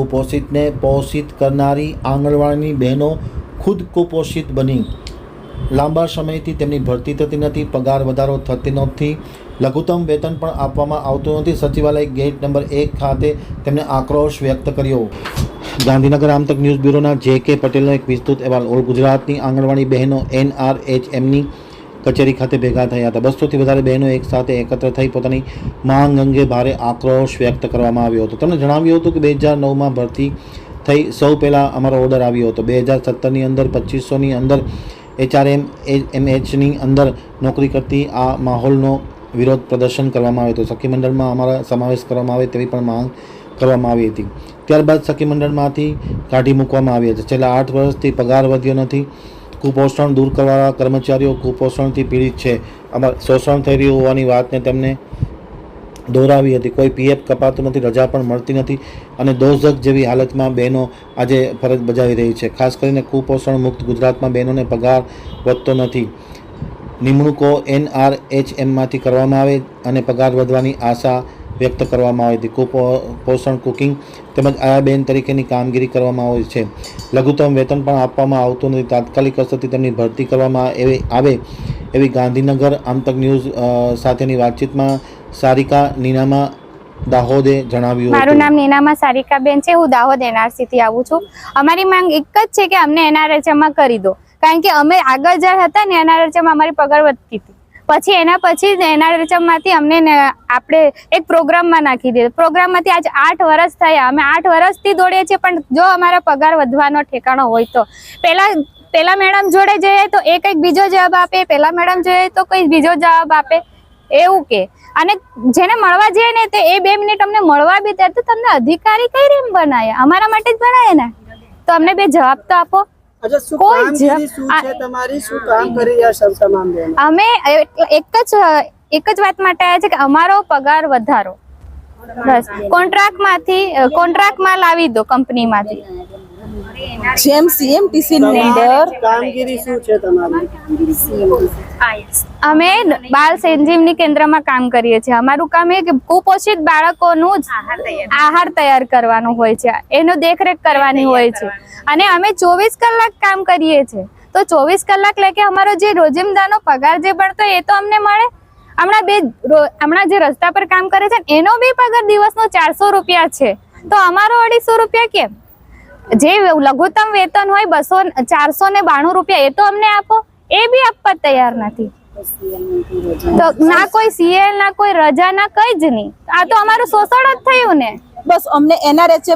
કુપોષિતને પોષિત કરનારી આંગણવાડીની બહેનો ખુદ કુપોષિત બની. લાંબા સમયથી તેમની ભરતી થતી નથી, પગાર વધારો થતી નથી. લઘુત્તમ વેતન પણ આપવામાં આવતું નથી. સચિવાલય ગેટ નંબર એક ખાતે તેમણે આક્રોશ વ્યક્ત કર્યો. ગાંધીનગર આમતક ન્યૂઝ બ્યુરોના જે કે પટેલનો એક વિસ્તૃત અહેવાલ. ઓલ ગુજરાતની આંગણવાડી બહેનો એનઆરએચએમની કચેરી ખાતે ભેગા થયા હતા. બસોથી વધારે બહેનો એકસાથે એકત્ર થઈ પોતાની માંગ અંગે ભારે આક્રોશ વ્યક્ત કરવામાં આવ્યો હતો. તેમણે જણાવ્યું હતું કે બે હજાર નવમાં ભરતી થઈ સૌ પહેલાં અમારો ઓર્ડર આવ્યો હતો. બે હજાર સત્તરની અંદર, પચીસોની અંદર, એચઆરએમ, એમએચની અંદર નોકરી કરતી આ માહોલનો વિરોધ પ્રદર્શન કરવામાં આવ્યો હતો. સખી મંડળમાં અમારા સમાવેશ કરવામાં આવે તેવી પણ માંગ કરવામાં આવી હતી. ત્યારબાદ સખી મંડળમાંથી કાઢી મૂકવામાં આવી હતી. છેલ્લા આઠ વર્ષથી પગાર વધ્યો નથી. કુપોષણ દૂર કરવાના કર્મચારીઓ કુપોષણથી પીડિત છે. આમાં શોષણ થઈ રહ્યું હોવાની વાતને તેમને દોરાવી હતી. કોઈ પીએફ કપાતું નથી, રજા પણ મળતી નથી અને દોષક જેવી હાલતમાં બહેનો આજે ફરજ બજાવી રહી છે. ખાસ કરીને કુપોષણ મુક્ત ગુજરાતમાં બહેનોને પગાર વધતો નથી. નિમણૂકો એનઆરએચએમમાંથી કરવામાં આવે અને પગાર વધવાની આશા વ્યક્ત કરવામાં આવે કુપો પોષણ કુકિંગ તેમજ આયાબેન તરીકેની કામગીરી કરવામાં આવે છે. લઘુત્તમ વેતન પણ આપવામાં આવતું નથી. તાત્કાલિક અસરથી તેમની ભરતી કરવામાં એવી આવે એવી ગાંધીનગર આમતક ન્યૂઝ સાથેની વાતચીતમાં સારિકા નીનામા દાહોદે જણાવ્યું મારું. નામ નીનામાં સારિકાબેન છે. હું દાહોદ એનઆરસી થી આવું છું. અમારી માંગ એક જ છે કે અમને એનઆરએચએમ કરી દો. કારણ કે અમે આગળ જ્યારે હતા ને એનઆરએચએમ અમારી પગાર વધતી હતી. પછી એના પછી એનઆરએચએમમાંથી અમને આપણે એક પ્રોગ્રામમાં નાખી દીધું. પ્રોગ્રામમાંથી આજ આઠ વર્ષ થયા. અમે આઠ વર્ષથી દોડીએ છીએ, પણ જો અમારા પગાર વધવાનો ઠેકાણો હોય તો. પહેલા પેલા મેડમ જોડે જઈએ તો એ કંઈક બીજો જવાબ આપે પેલા મેડમ જોઈએ તો કંઈક બીજો જવાબ આપે. એવું કે. અને જેને મળવા જઈએ ને તે એ બે મિનિટ અમને મળવા બી ત્યારે તો તમને અધિકારી કઈ રીમ બનાયા અમારા માટે જ બનાયા ને? તો અમને બે જવાબ તો આપો. અમે એક જ એક જ વાત માટે આવ્યા છે કે અમારો પગાર વધારો. બસ. કોન્ટ્રાક્ટમાંથી કોન્ટ્રાક્ટમાં લાવી દો કંપનીમાંથી જેમ સીએમટીસી ની અંદર કામગીરી શું છે તમારી? અમે બાળ સંજીવની કેન્દ્રમાં કામ કરીએ છીએ. અમારું કામ એ કે કુપોષિત બાળકોનું જ આહાર તૈયાર કરવાનું હોય છે. એનો દેખરેખ કરવાની હોય છે. અને અમે ચોવીસ કલાક કામ કરીએ છીએ. તો ચોવીસ કલાક લેકે અમારો જે રોજિંદાનો પગાર જે પડતો એ તો અમને મળે. હમણાં બે હમણાં જે રસ્તા પર કામ કરે છે ને એનો બી પગાર દિવસનો ચારસો રૂપિયા છે. તો અમારો અઢીસો રૂપિયા કેમ? જે લઘુત્તમ વેતન હોય બસો ચારસો ને બાણું રૂપિયા, એ તો અમને આપો. એ બી આપવા તૈયાર નથી. તો ના કોઈ સીએલ, ના કોઈ રજા, ના કઈ જ નહીં. આ તો અમારું શોષણ જ થયું ને. બસ અમને એનઆરએચએમ